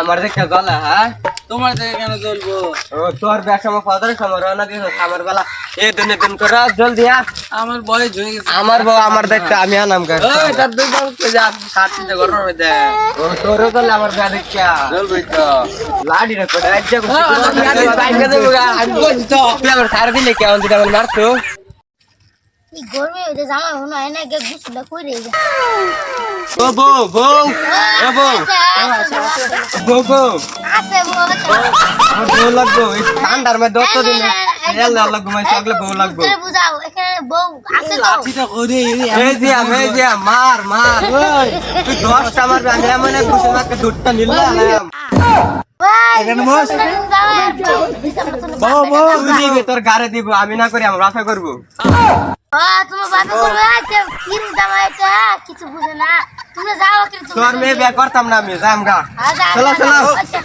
আমার দেখে গলা হ্যাঁ? তোমার থেকে কেন চলবো ও তোর ব্যাস আমার ফাদার সময় রানা দিস আমার বেলা এ দিনে দিন করে জলদি আ আমার বয়স হয়ে গেছে। আমার বউ আমার দেখতে আমি আনাম কর। ওই তার দুই বাবু কে যা সাথে গরম হয়ে দেয় ও তোরও তো আমার গা দেখা চলবই তো। লাডি রে কোটা আজ্জা ও, বাইকে দেবো গা, আমি বলছি তো। আমার সারা দিলে কেমন দিটা আমার মারতো। গরমে জামা মনে হয় না গে গুছলা যা। ও বউ। বউ। ও বউ বউ বউ বউ। আমার বউ লাগবো এই ঠান্ডার মধ্যে দত্ত সকলে বউ। লাগবো মার মার। তুই দশটা মারবি আমি এমন এক মারকে দুধটা নিলাম তোর গাড়ি দিব আমি না করি আমরা আশা করব। তোমার বাপে করবে? যে কিন জামা এটা কিছু বুঝে না। তোর মেয়ে বিয়ে করতাম না আমি জামগা আচ্ছা চলো চলো। আচ্ছা।